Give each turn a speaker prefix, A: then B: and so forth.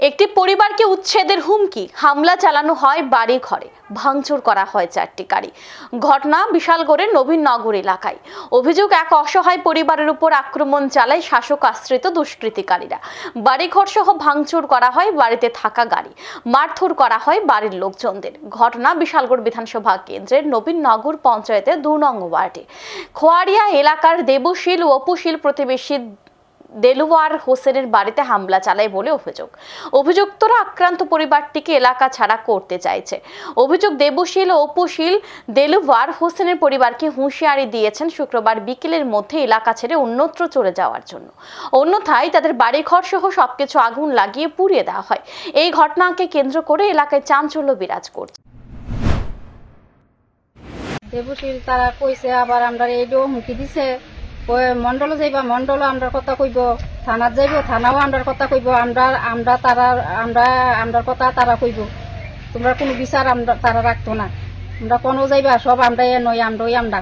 A: একটি পরিবারকে উচ্ছেদের হুমকি, হামলা চালানো হয় বাড়ি ঘরে ভাঙচুর করা হয় চারটি গাড়ি। ঘটনা বিশালগড়ের নবীননগর এলাকায়। অভিযোগ, এক অসহায় পরিবারের উপর আক্রমণ চালায় শাসক আশ্রিত দুষ্কৃতিকারীরা। বাড়িঘর সহ ভাঙচুর করা হয় বাড়িতে থাকা গাড়ি, মারধর করা হয় বাড়ির লোকজনদের। ঘটনা বিশালগড় বিধানসভা কেন্দ্রের নবীননগর পঞ্চায়েতের দু নং ওয়ার্ডে। খোয়ারিয়া এলাকার দেবশীল ও অপুশীল প্রতিবেশী দেলুয়ার হোসেনের বাড়িতে হামলা চালায় বলে অভিযোগ। অভিযুক্তরা আক্রান্ত পরিবারটিকে এলাকা ছাড়া করতে চাইছে। অভিযোগ দেবশীল ও অপুশীল, দেলুয়ার হোসেনের পরিবারকে হুঁশিয়ারি দিয়েছেন শুক্রবার বিকেলের মধ্যে এলাকা ছেড়ে অন্যত্র চলে যাওয়ার জন্য। অন্যথায় তাদের বাড়িঘর সহ সবকিছু আগুন লাগিয়ে পুড়িয়ে দেওয়া হয়। এই ঘটনাকে কেন্দ্র করে এলাকায় চাঞ্চল্য বিরাজ করছে।
B: দেবশীল তারা কইছে, আবার আমরা এইটাও হুমকি দিছে। মন্ডল যাইবা মন্ডল আমরা কথা কইব, থানাত যাইব, থানাও আমরার কথা কইব আমরা আমরা তারা আমরা আমরার কথা তারা কইব। তোমরা কোনো বিচার আমরা তারা রাখতো না। আমরা কোনো যাইবা, সব আমরাই নই আমরাই আমরা